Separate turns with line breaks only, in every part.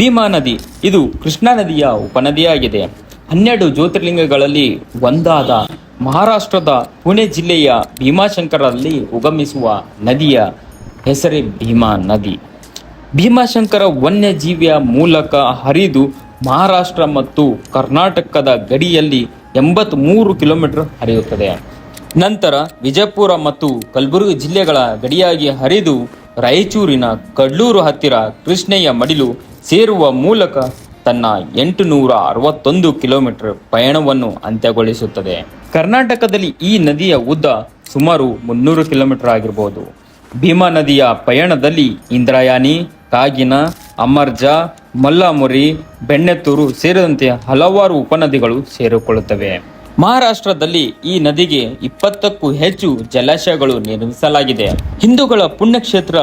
ಭೀಮಾ ನದಿ. ಇದು ಕೃಷ್ಣಾ ನದಿಯ ಉಪನದಿಯಾಗಿದೆ. ಹನ್ನೆರಡು ಜ್ಯೋತಿರ್ಲಿಂಗಗಳಲ್ಲಿ ಒಂದಾದ ಮಹಾರಾಷ್ಟ್ರದ ಪುಣೆ ಜಿಲ್ಲೆಯ ಭೀಮಾಶಂಕರಲ್ಲಿ ಉಗಮಿಸುವ ನದಿಯ ಹೆಸರೇ ಭೀಮಾ ನದಿ. ಭೀಮಾಶಂಕರ ವನ್ಯಜೀವಿಯ ಮೂಲಕ ಹರಿದು ಮಹಾರಾಷ್ಟ್ರ ಮತ್ತು ಕರ್ನಾಟಕದ ಗಡಿಯಲ್ಲಿ ಎಂಬತ್ಮೂರು ಕಿಲೋಮೀಟರ್ ಹರಿಯುತ್ತದೆ. ನಂತರ ವಿಜಯಪುರ ಮತ್ತು ಕಲಬುರಗಿ ಜಿಲ್ಲೆಗಳ ಗಡಿಯಾಗಿ ಹರಿದು ರಾಯಚೂರಿನ ಕಡ್ಲೂರು ಹತ್ತಿರ ಕೃಷ್ಣೆಯ ಮಡಿಲು ಸೇರುವ ಮೂಲಕ ತನ್ನ ಎಂಟುನೂರ ಅರವತ್ತೊಂದು ಕಿಲೋಮೀಟರ್ ಪಯಣವನ್ನು ಅಂತ್ಯಗೊಳಿಸುತ್ತದೆ. ಕರ್ನಾಟಕದಲ್ಲಿ ಈ ನದಿಯ ಉದ್ದ ಸುಮಾರು ಮುನ್ನೂರು ಕಿಲೋಮೀಟರ್ ಆಗಿರಬಹುದು ಭೀಮಾ ನದಿಯ ಪಯಣದಲ್ಲಿ ಇಂದ್ರಾಯಾನಿ, ಕಾಗಿನ, ಅಮರ್ಜಾ, ಮಲ್ಲಾಮುರಿ, ಬೆಣ್ಣೆತ್ತೂರು ಸೇರಿದಂತೆ ಹಲವಾರು ಉಪನದಿಗಳು ಸೇರಿಕೊಳ್ಳುತ್ತವೆ. ಮಹಾರಾಷ್ಟ್ರದಲ್ಲಿ ಈ ನದಿಗೆ ಇಪ್ಪತ್ತಕ್ಕೂ ಹೆಚ್ಚು ಜಲಾಶಯಗಳು ನಿರ್ಮಿಸಲಾಗಿದೆ. ಹಿಂದೂಗಳ ಪುಣ್ಯಕ್ಷೇತ್ರ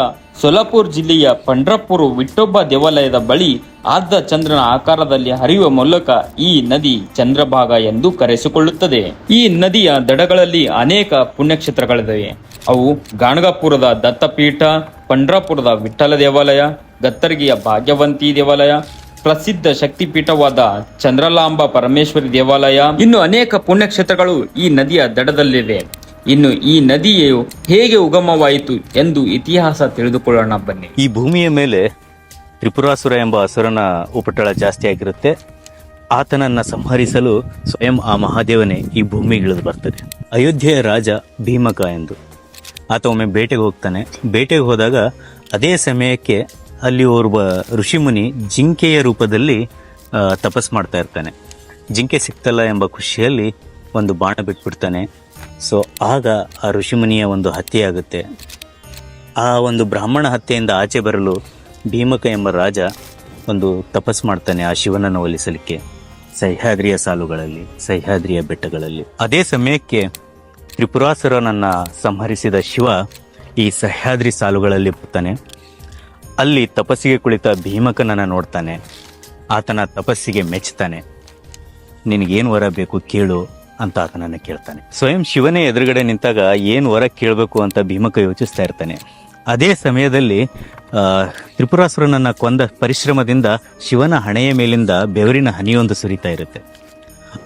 ಸೊಲಾಪುರ್ ಜಿಲ್ಲೆಯ ಪಂಡ್ರಪುರ ವಿಠೋಬ ದೇವಾಲಯದ ಬಳಿ ಆದ್ದ ಚಂದ್ರನ ಆಕಾರದಲ್ಲಿ ಹರಿಯುವ ಮೂಲಕ ಈ ನದಿ ಚಂದ್ರಭಾಗ ಎಂದು ಕರೆಸಿಕೊಳ್ಳುತ್ತದೆ. ಈ ನದಿಯ ದಡಗಳಲ್ಲಿ ಅನೇಕ ಪುಣ್ಯಕ್ಷೇತ್ರಗಳಿವೆ. ಅವು ಗಾಣಗಾಪುರದ ದತ್ತಪೀಠ, ಪಂಡ್ರಾಪುರದ ವಿಠ್ಠಲ ದೇವಾಲಯ, ಗತ್ತರ್ಗಿಯ ಭಾಗ್ಯವಂತಿ ದೇವಾಲಯ ಪ್ರಸಿದ್ಧ ಶಕ್ತಿಪೀಠವಾದ ಚಂದ್ರಲಾಂಬ ಪರಮೇಶ್ವರಿ ದೇವಾಲಯ. ಇನ್ನು ಅನೇಕ ಪುಣ್ಯಕ್ಷೇತ್ರಗಳು ಈ ನದಿಯ ದಡದಲ್ಲಿವೆ. ಇನ್ನು ಈ ನದಿಯು ಹೇಗೆ ಉಗಮವಾಯಿತು ಎಂದು ಇತಿಹಾಸ ತಿಳಿದುಕೊಳ್ಳೋಣ ಬನ್ನಿ.
ಈ ಭೂಮಿಯ ಮೇಲೆ ತ್ರಿಪುರಾಸುರ ಎಂಬ ಅಸುರನ ಉಪಟಳ ಜಾಸ್ತಿ ಆಗಿರುತ್ತೆ. ಆತನನ್ನ ಸಂಹರಿಸಲು ಸ್ವಯಂ ಆ ಮಹಾದೇವನೇ ಈ ಭೂಮಿಗೆ ಇಳಿದು ಬರ್ತದೆ. ಅಯೋಧ್ಯೆಯ ರಾಜ ಭೀಮಕ ಎಂದು ಆತ ಒಮ್ಮೆ ಬೇಟೆಗೆ ಹೋಗ್ತಾನೆ. ಬೇಟೆಗೆ ಹೋದಾಗ ಅದೇ ಸಮಯಕ್ಕೆ ಅಲ್ಲಿ ಓರ್ವ ಋಷಿಮುನಿ ಜಿಂಕೆಯ ರೂಪದಲ್ಲಿ ತಪಸ್ ಮಾಡ್ತಾ ಇರ್ತಾನೆ. ಜಿಂಕೆ ಸಿಕ್ತಲ್ಲ ಎಂಬ ಖುಷಿಯಲ್ಲಿ ಒಂದು ಬಾಣ ಬಿಟ್ಬಿಡ್ತಾನೆ. ಸೊ ಆಗ ಆ ಋಷಿಮುನಿಯ ಒಂದು ಹತ್ಯೆ ಆಗುತ್ತೆ. ಆ ಒಂದು ಬ್ರಾಹ್ಮಣ ಹತ್ಯೆಯಿಂದ ಆಚೆ ಬರಲು ಭೀಮಕ ಎಂಬ ರಾಜ ಒಂದು ತಪಸ್ ಮಾಡ್ತಾನೆ ಆ ಶಿವನನ್ನು ಒಲಿಸಲಿಕ್ಕೆ. ಸಹ್ಯಾದ್ರಿಯ ಸಾಲುಗಳಲ್ಲಿ, ಸಹ್ಯಾದ್ರಿಯ ಬೆಟ್ಟಗಳಲ್ಲಿ. ಅದೇ ಸಮಯಕ್ಕೆ ತ್ರಿಪುರಾಸುರನನ್ನು ಸಂಹರಿಸಿದ ಶಿವ ಈ ಸಹ್ಯಾದ್ರಿ ಸಾಲುಗಳಲ್ಲಿ ಬರ್ತಾನೆ. ಅಲ್ಲಿ ತಪಸ್ಸಿಗೆ ಕುಳಿತ ಭೀಮಕನನ್ನು ನೋಡ್ತಾನೆ. ಆತನ ತಪಸ್ಸಿಗೆ ಮೆಚ್ಚುತ್ತಾನೆ ನಿನಗೇನು ವರ ಬೇಕು ಕೇಳು ಅಂತ ಆತನನ್ನು ಕೇಳ್ತಾನೆ. ಸ್ವಯಂ ಶಿವನೇ ಎದುರುಗಡೆ ನಿಂತಾಗ ಏನು ವರ ಕೇಳಬೇಕು ಅಂತ ಭೀಮಕ ಯೋಚಿಸ್ತಾ ಇರ್ತಾನೆ. ಅದೇ ಸಮಯದಲ್ಲಿ ತ್ರಿಪುರಾಸುರನನ್ನು ಕೊಂದ ಪರಿಶ್ರಮದಿಂದ ಶಿವನ ಹಣೆಯ ಮೇಲಿಂದ ಬೆವರಿನ ಹನಿಯೊಂದು ಸುರಿತಾ ಇರುತ್ತೆ.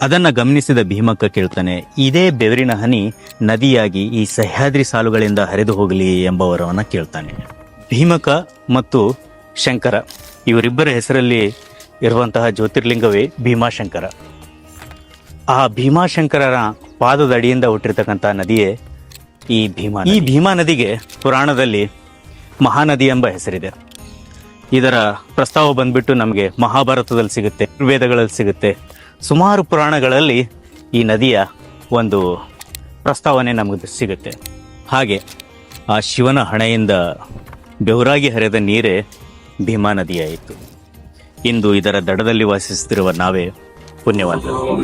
ಅದನ್ನ ಗಮನಿಸಿದ ಭೀಮಕ್ಕ ಕೇಳ್ತಾನೆ, ಇದೇ ಬೆವರಿನ ಹನಿ ನದಿಯಾಗಿ ಈ ಸಹ್ಯಾದ್ರಿ ಸಾಲುಗಳಿಂದ ಹರಿದು ಹೋಗಲಿ ಎಂಬ ವರವನ್ನು ಕೇಳ್ತಾನೆ. ಭೀಮಕ ಮತ್ತು ಶಂಕರ. ಇವರಿಬ್ಬರ ಹೆಸರಲ್ಲಿ ಇರುವಂತಹ ಜ್ಯೋತಿರ್ಲಿಂಗವೇ ಭೀಮಾಶಂಕರ. ಆ ಭೀಮಾಶಂಕರರ ಪಾದದ ಅಡಿಯಿಂದ ಹುಟ್ಟಿರ್ತಕ್ಕಂಥ ನದಿಯೇ ಈ ಭೀಮಾ ಈ ಭೀಮಾ ನದಿಗೆ ಪುರಾಣದಲ್ಲಿ ಮಹಾನದಿ ಎಂಬ ಹೆಸರಿದೆ. ಇದರ ಪ್ರಸ್ತಾವ ಬಂದ್ಬಿಟ್ಟು ನಮಗೆ ಮಹಾಭಾರತದಲ್ಲಿ ಸಿಗುತ್ತೆ ವೇದಗಳಲ್ಲಿ ಸಿಗುತ್ತೆ. ಸುಮಾರು ಪುರಾಣಗಳಲ್ಲಿ ಈ ನದಿಯ ಒಂದು ಪ್ರಸ್ತಾವನೆ ನಮಗೆ ಸಿಗುತ್ತೆ. ಹಾಗೆ ಆ ಶಿವನ ಹಣೆಯಿಂದ ಬೆವರಾಗಿ ಹರಿದ ನೀರೇ ಭೀಮಾ ನದಿಯಾಯಿತು ಇಂದು ಇದರ ದಡದಲ್ಲಿ ವಾಸಿಸುತ್ತಿರುವ ನಾವೇ ಪುಣ್ಯವಂತರು.